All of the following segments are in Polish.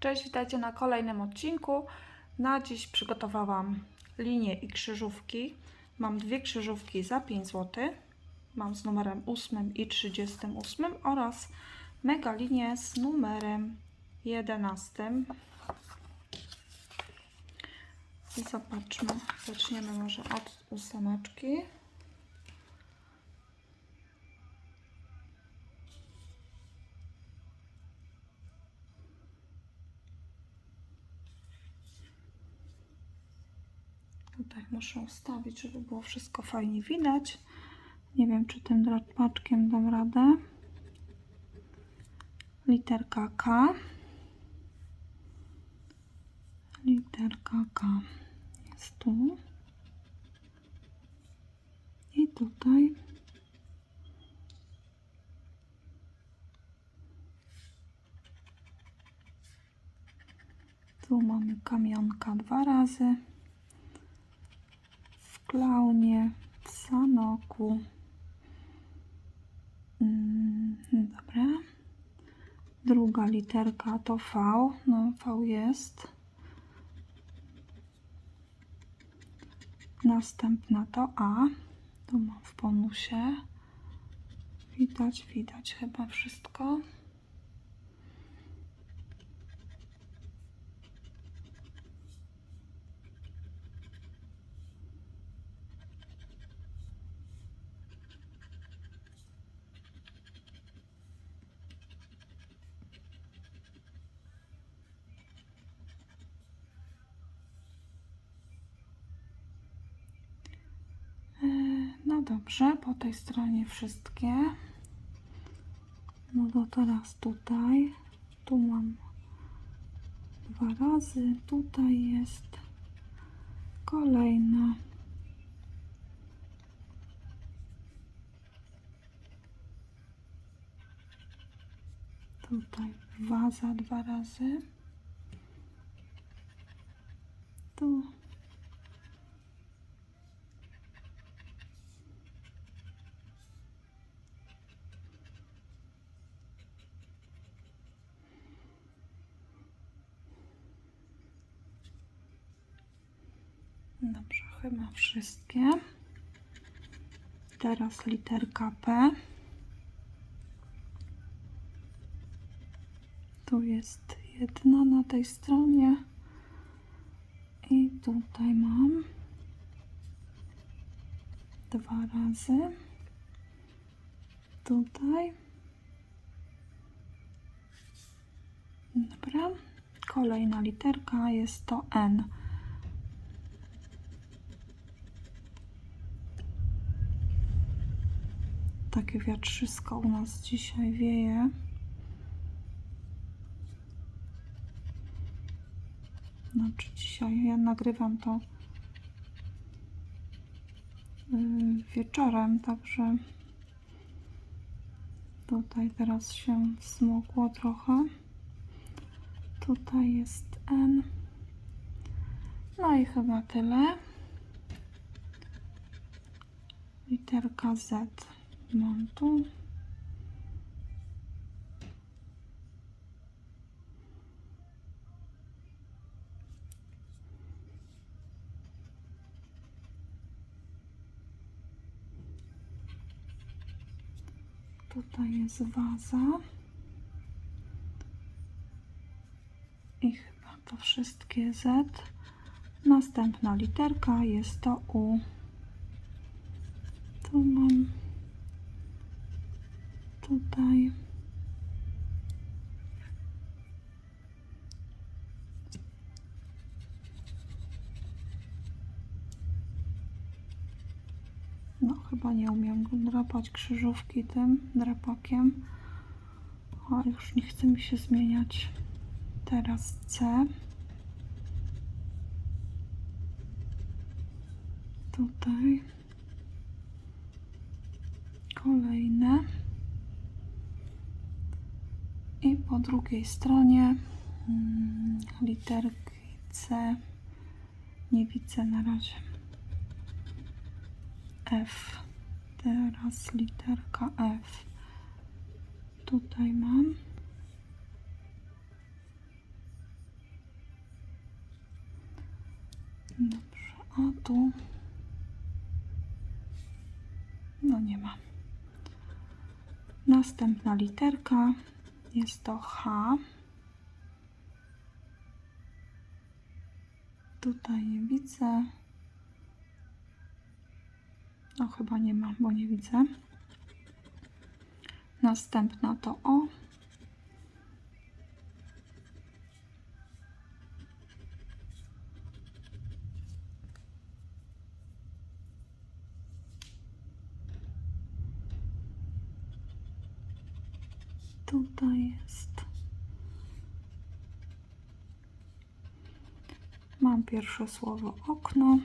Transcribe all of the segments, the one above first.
Cześć, witajcie na kolejnym odcinku. Na dziś przygotowałam linię i krzyżówki. Mam dwie krzyżówki za 5 zł. Mam z numerem 8 i 38 oraz mega linię z numerem 11. I zobaczmy, zaczniemy może od ósemeczki. Tutaj muszę ustawić, żeby było wszystko fajnie widać. Nie wiem, czy tym drapaczkiem dam radę. Literka K. Literka K jest tu. I tutaj. Tu mamy kamionka dwa razy klaunie, w sanoku. Mm, dobra. Druga literka to V. No, V jest. Następna to A. Tu mam w bonusie. Widać, widać chyba wszystko. E, No dobrze, po tej stronie wszystkie. No to teraz tutaj. Tu mam dwa razy. Tutaj jest kolejna. Tutaj waza dwa razy. Tu Dobrze, chyba wszystkie. Teraz literka P. Tu jest jedna na tej stronie. I tutaj mam dwa razy. Tutaj. Dobra. Kolejna literka jest to N. Takie wiatrzysko u nas dzisiaj wieje. Znaczy dzisiaj ja nagrywam to yy, wieczorem, także tutaj teraz się smogło trochę. Tutaj jest N. No i chyba tyle. Literka Z mam tu. Tutaj jest waza. I chyba to wszystkie Z. Następna literka jest to U. Tu mam tutaj. No, chyba nie umiem drapać krzyżówki tym drapakiem. A już nie chce mi się zmieniać. Teraz C. Tutaj. Kolejne i po drugiej stronie mm, literki C nie widzę na razie. F. Teraz literka F. Tutaj mam. Dobrze, a tu? No nie ma. Następna literka jest to H. Tutaj nie widzę. No chyba nie ma, bo nie widzę. Następna to O. Tutaj jest. Mam pierwsze słowo okno.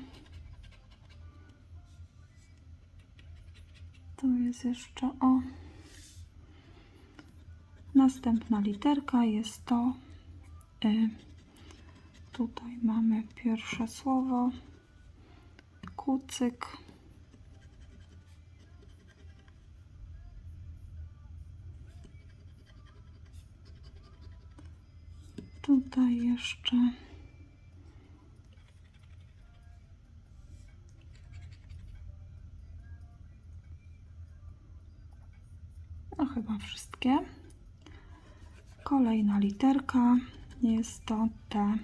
Tu jest jeszcze o. Następna literka jest to y. Tutaj mamy pierwsze słowo. Kucyk. Tutaj jeszcze No chyba wszystkie. Kolejna literka jest to T.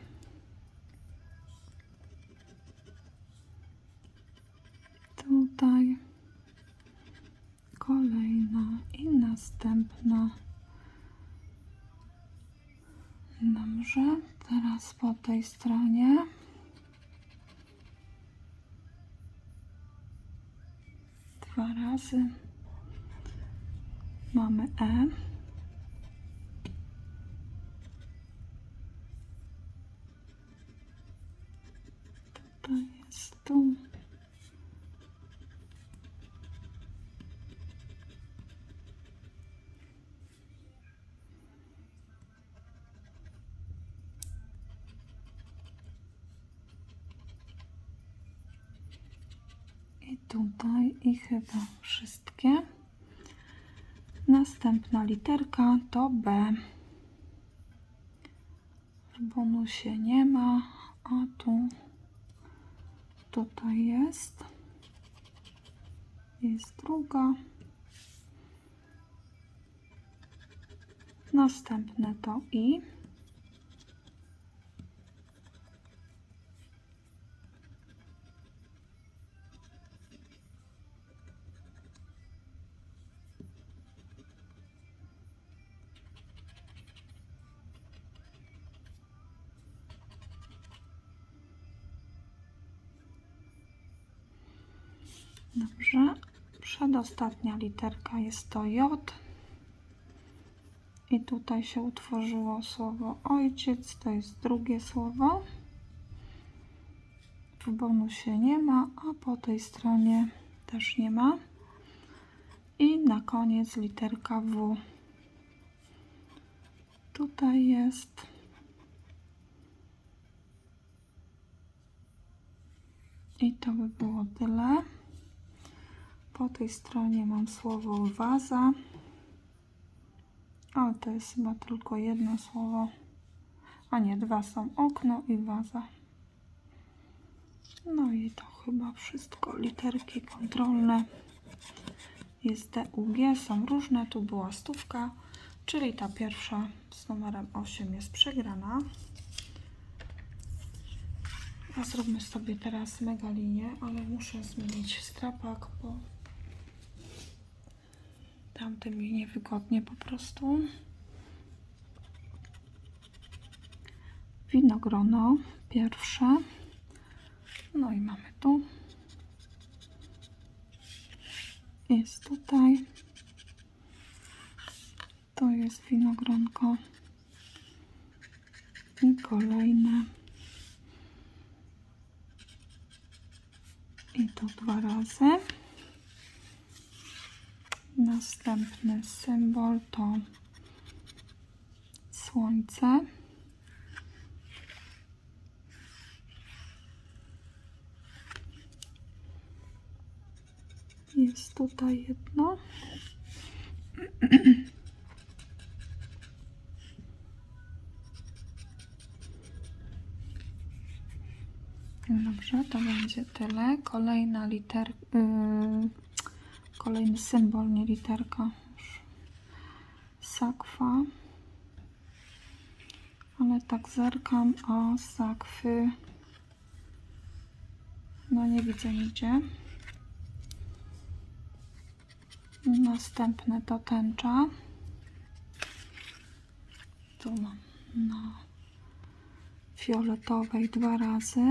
Tutaj kolejna i następna. Teraz po tej stronie. Dwa razy. Mamy E. Tutaj jest tu. I tutaj i chyba wszystkie. Następna literka to B. W bonusie nie ma, a tu tutaj jest. Jest druga. Następne to I. Dobrze. Przedostatnia literka jest to J. I tutaj się utworzyło słowo ojciec, to jest drugie słowo. W bonusie nie ma, a po tej stronie też nie ma. I na koniec literka W. Tutaj jest. I to by było tyle. Po tej stronie mam słowo waza. Ale to jest chyba tylko jedno słowo. A nie, dwa są okno i waza. No i to chyba wszystko. Literki kontrolne. Jest DUG, są różne. Tu była stówka, czyli ta pierwsza z numerem 8 jest przegrana. A zróbmy sobie teraz mega linię, ale muszę zmienić strapak, bo tamtym mi niewygodnie po prostu. Winogrono pierwsze. No i mamy tu. Jest tutaj. To jest winogronko. I kolejne. I to dwa razy. Następny symbol to słońce. Jest tutaj jedno. Dobrze, to będzie tyle. Kolejna liter... Yy, kolejny symbol, nie literka. Sakwa. Ale tak zerkam, a sakwy... No nie widzę nigdzie. Następne to tęcza. Tu mam na fioletowej dwa razy.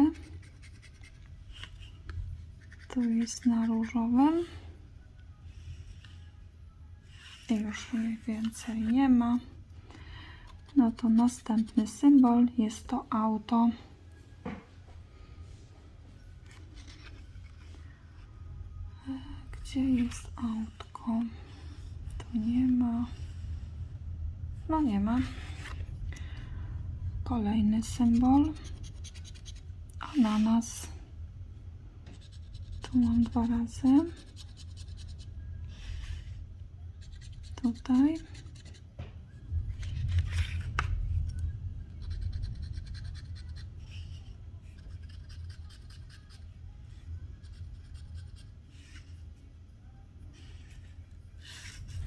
Tu jest na różowym. Już mniej więcej nie ma. No to następny symbol jest to auto. Gdzie jest autko? Tu nie ma. No nie ma. Kolejny symbol. Ananas. Tu mam dwa razy. Tutaj.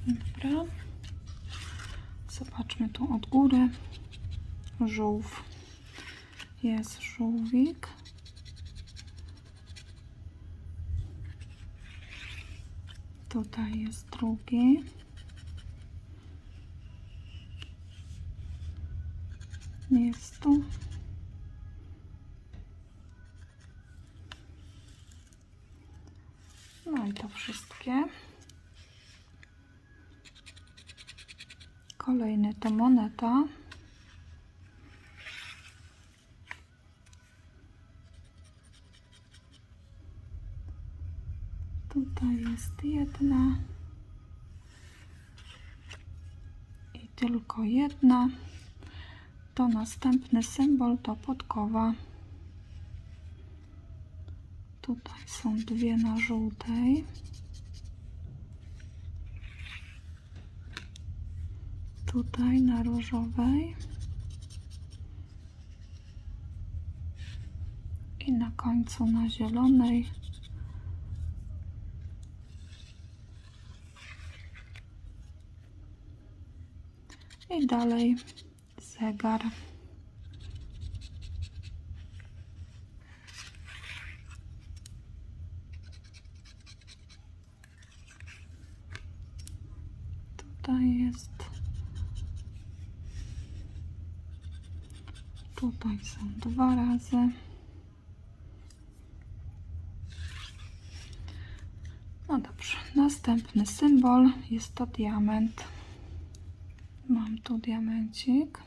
Dobra. Zobaczmy tu od góry. Żółw. Jest żółwik. Tutaj jest drugi. Jest. No i to wszystkie. Kolejny to moneta. Tutaj jest jedna. I tylko jedna. To następny symbol to podkowa. Tutaj są dwie na żółtej. Tutaj na różowej. I na końcu na zielonej. I dalej zegar. Tutaj jest. Tutaj są dwa razy. No dobrze, następny symbol jest to diament. Mam tu diamencik.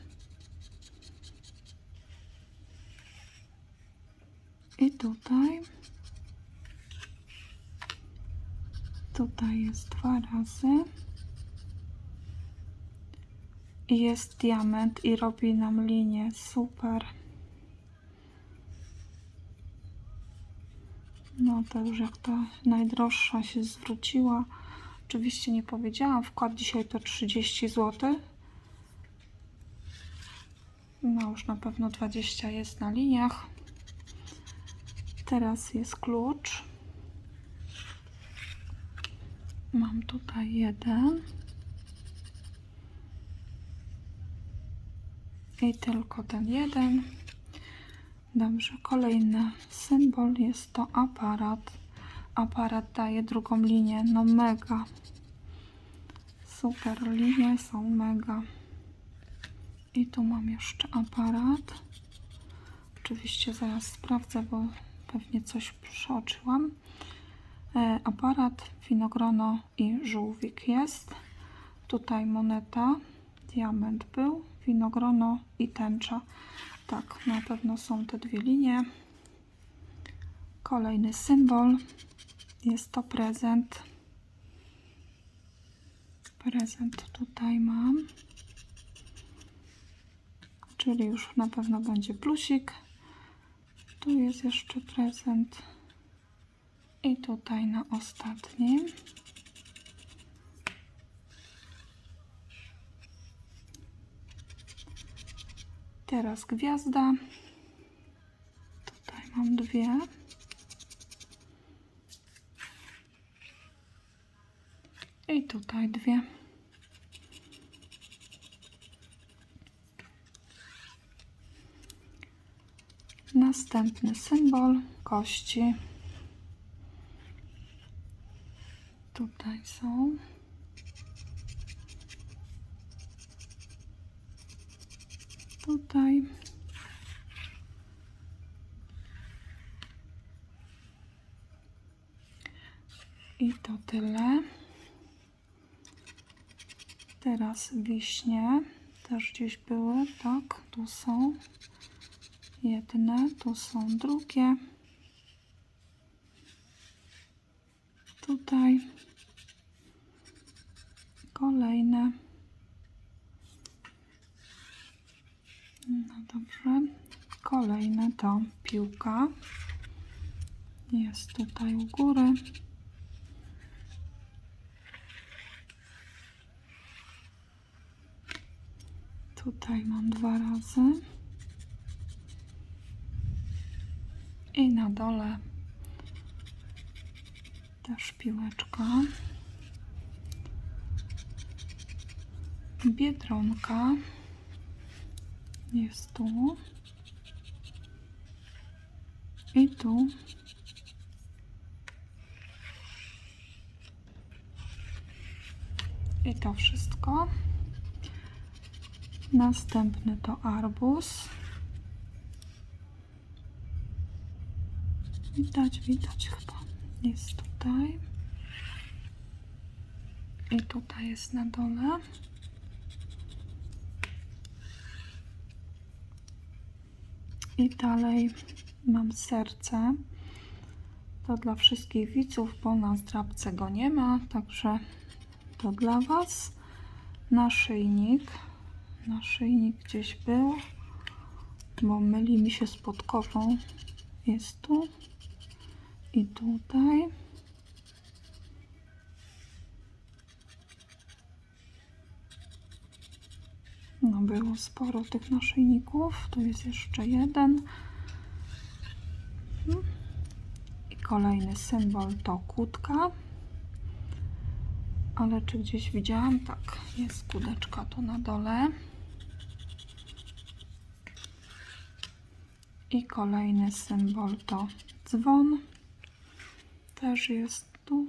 I tutaj. Tutaj jest dwa razy. I jest diament i robi nam linię. Super. No to już jak ta najdroższa się zwróciła. Oczywiście nie powiedziałam, wkład dzisiaj to 30 zł. No już na pewno 20 jest na liniach. Teraz jest klucz. Mam tutaj jeden. I tylko ten jeden. Dobrze, kolejny symbol jest to aparat. Aparat daje drugą linię. No mega. Super, linie są mega. I tu mam jeszcze aparat. Oczywiście zaraz sprawdzę, bo pewnie coś przeoczyłam. E, aparat, winogrono i żółwik jest. Tutaj moneta, diament był, winogrono i tęcza. Tak, na pewno są te dwie linie. Kolejny symbol jest to prezent. Prezent tutaj mam. Czyli już na pewno będzie plusik. Tu jest jeszcze prezent. I tutaj na ostatnim. Teraz gwiazda. Tutaj mam dwie. I tutaj dwie. Następny symbol kości. Tutaj są. Tutaj. I to tyle. Teraz wiśnie też gdzieś były, tak? Tu są jedne, tu są drugie. Tutaj kolejne. No dobrze. Kolejne to piłka. Jest tutaj u góry. Tutaj mam dwa razy. I na dole też piłeczka. Biedronka jest tu. I tu. I to wszystko. Następny to arbuz. Widać, widać chyba. Jest tutaj. I tutaj jest na dole. I dalej mam serce. To dla wszystkich widzów, bo na zdrabce go nie ma, także to dla Was. Naszyjnik. Naszyjnik gdzieś był, bo myli mi się z podkową. Jest tu i tutaj. No było sporo tych naszyjników. Tu jest jeszcze jeden. Hmm. I kolejny symbol to kłódka. Ale czy gdzieś widziałam? Tak, jest kudeczka tu na dole. I kolejny symbol to dzwon. Też jest tu.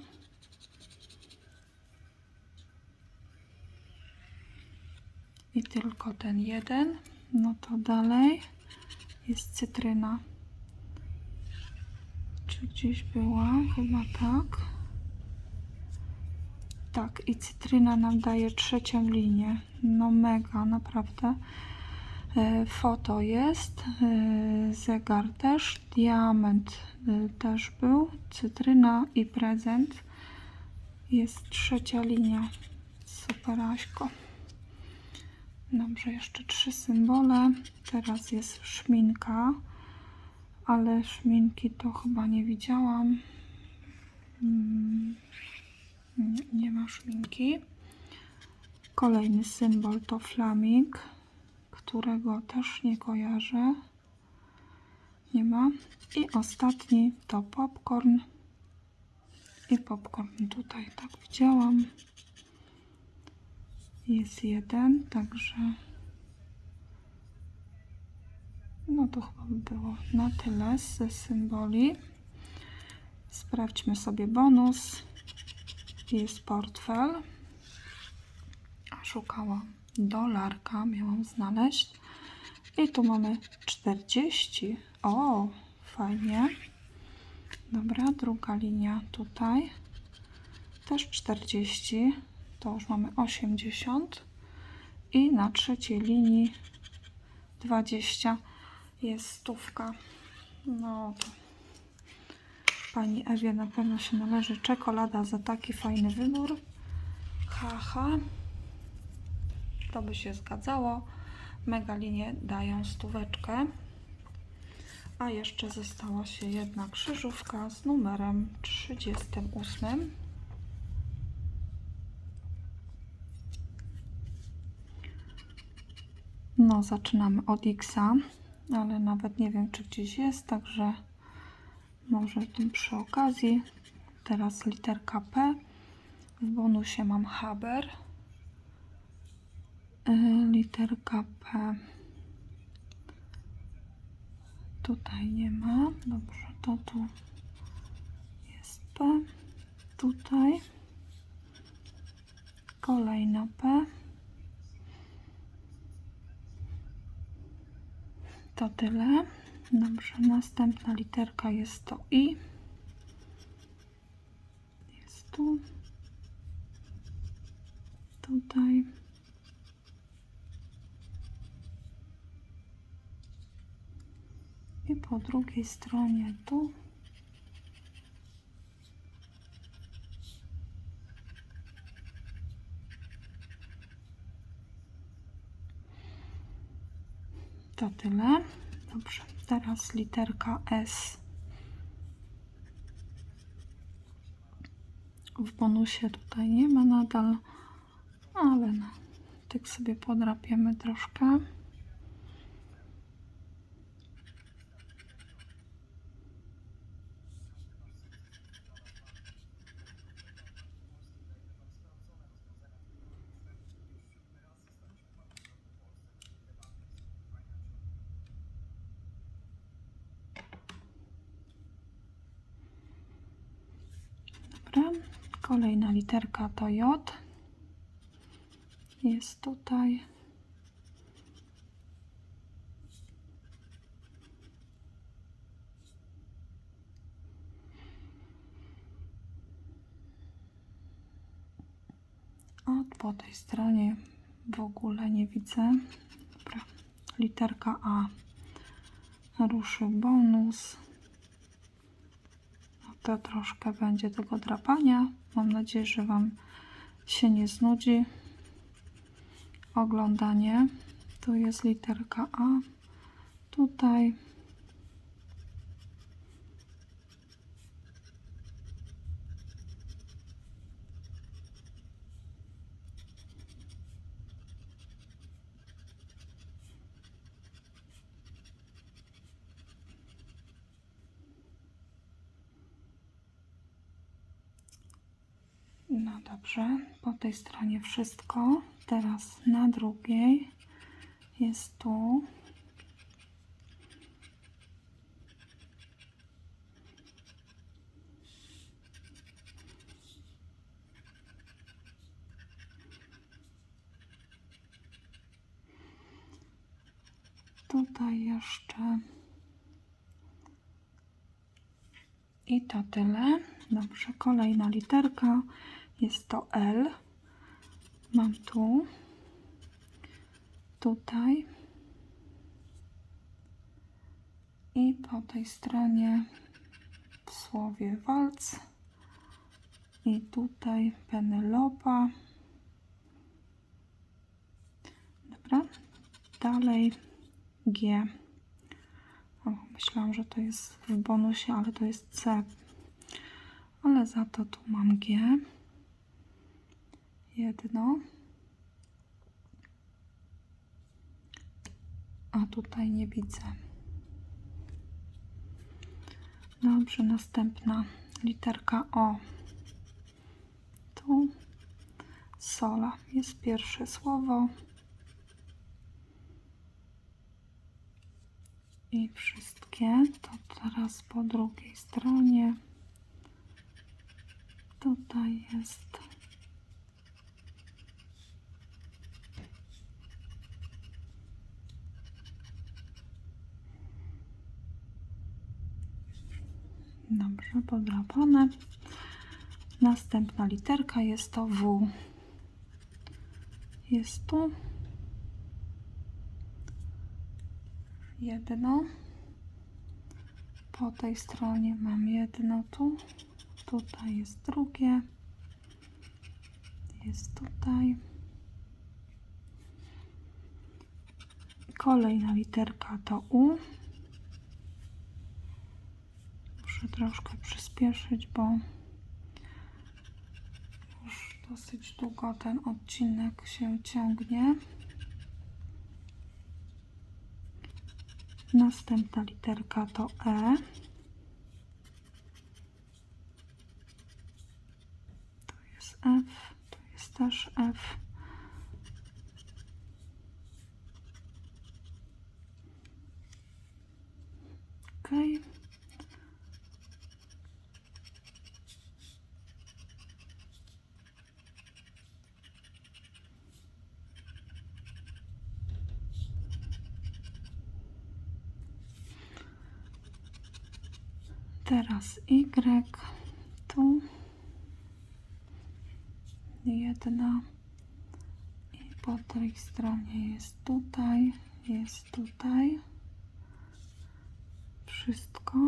Tylko ten jeden. No to dalej jest cytryna. Czy gdzieś była? Chyba tak. Tak, i cytryna nam daje trzecią linię. No mega, naprawdę. E, Foto jest, e, zegar też, diament e, też był, cytryna i prezent. Jest trzecia linia. Super Aśko. Dobrze, jeszcze trzy symbole. Teraz jest szminka, ale szminki to chyba nie widziałam. Mm, nie, nie ma szminki. Kolejny symbol to flaming, którego też nie kojarzę. Nie ma. I ostatni to popcorn. I popcorn tutaj tak widziałam. Jest jeden, także no to chyba by było na tyle ze symboli. Sprawdźmy sobie bonus. Jest portfel. Szukałam dolarka, miałam znaleźć. I tu mamy 40. O, fajnie. Dobra, druga linia tutaj. Też 40. To już mamy 80. I na trzeciej linii 20 jest stówka. No to Pani Ewie na pewno się należy czekolada za taki fajny wybór. Haha. To by się zgadzało. Mega linie dają stóweczkę. A jeszcze została się jedna krzyżówka z numerem 38. No, zaczynamy od X, ale nawet nie wiem, czy gdzieś jest, także Może tym przy okazji. Teraz literka P. W bonusie mam Haber. Y, Literka P. Tutaj nie ma. Dobrze, to tu jest P. Tutaj. Kolejna P. To tyle. Dobrze, następna literka jest to I. Jest tu. Tutaj. I po drugiej stronie tu. To tyle. Dobrze, teraz literka S. W bonusie tutaj nie ma nadal, ale no, tak sobie podrapiemy troszkę. Dobra, kolejna literka to J. Jest tutaj. A po tej stronie w ogóle nie widzę. Dobra, literka A. Ruszył bonus. No to troszkę będzie tego drapania. Mam nadzieję, że Wam się nie znudzi oglądanie. Tu jest literka A. Tutaj. No dobrze, po tej stronie wszystko. Teraz na drugiej jest tu. Tutaj jeszcze. I to tyle. Dobrze, kolejna literka. Jest to L. Mam tu. Tutaj. I po tej stronie w słowie walc. I tutaj Penelopa. Dobra. Dalej G. O, myślałam, że to jest w bonusie, ale to jest C. Ale za to tu mam G. Jedno. A tutaj nie widzę. Dobrze, następna literka O. Tu sola jest pierwsze słowo. i wszystkie. To teraz po drugiej stronie. Tutaj jest. Dobrze, podrapane. Następna literka jest to W. Jest tu. jedno. Po tej stronie mam jedno tu. Tutaj jest drugie. Jest tutaj. Kolejna literka to U muszę troszkę przyspieszyć, bo już dosyć długo ten odcinek się ciągnie. Następna literka to E. To jest F, to jest też F. Okay. Teraz Y tu jedna i po tej stronie jest tutaj, jest tutaj wszystko.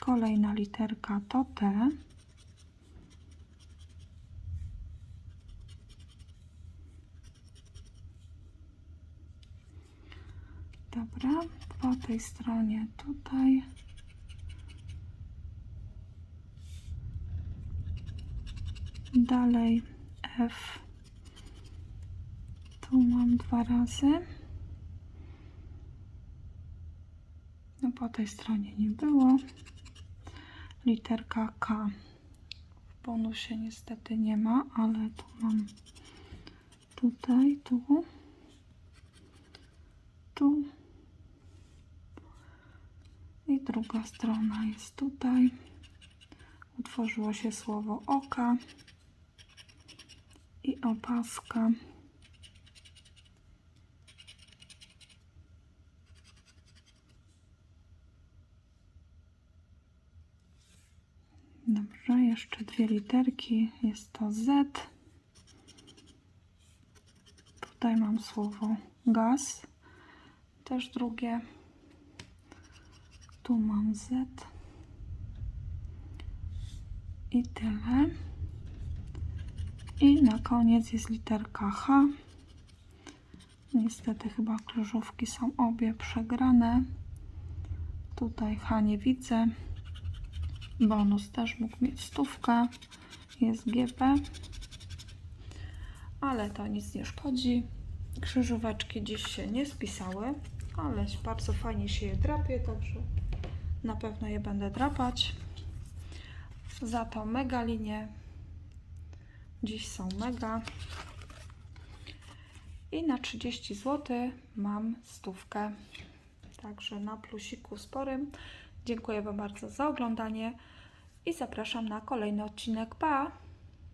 Kolejna literka to T. Dobra, po tej stronie tutaj. Dalej F. Tu mam dwa razy. No po tej stronie nie było. Literka K. W bonusie niestety nie ma, ale tu mam tutaj, tu, tu. I druga strona jest tutaj. Utworzyło się słowo oka i opaska. Dobrze, jeszcze dwie literki. Jest to Z. Tutaj mam słowo gaz. Też drugie. Tu mam Z. I tyle. I na koniec jest literka H. Niestety chyba krzyżówki są obie przegrane. Tutaj H nie widzę. Bonus też mógł mieć stówkę. Jest GP. Ale to nic nie szkodzi. Krzyżóweczki dziś się nie spisały, ale bardzo fajnie się je drapie, także na pewno je będę drapać. Za to mega Dziś są mega. I na 30 zł mam stówkę. Także na plusiku sporym. Dziękuję Wam bardzo za oglądanie i zapraszam na kolejny odcinek. Pa!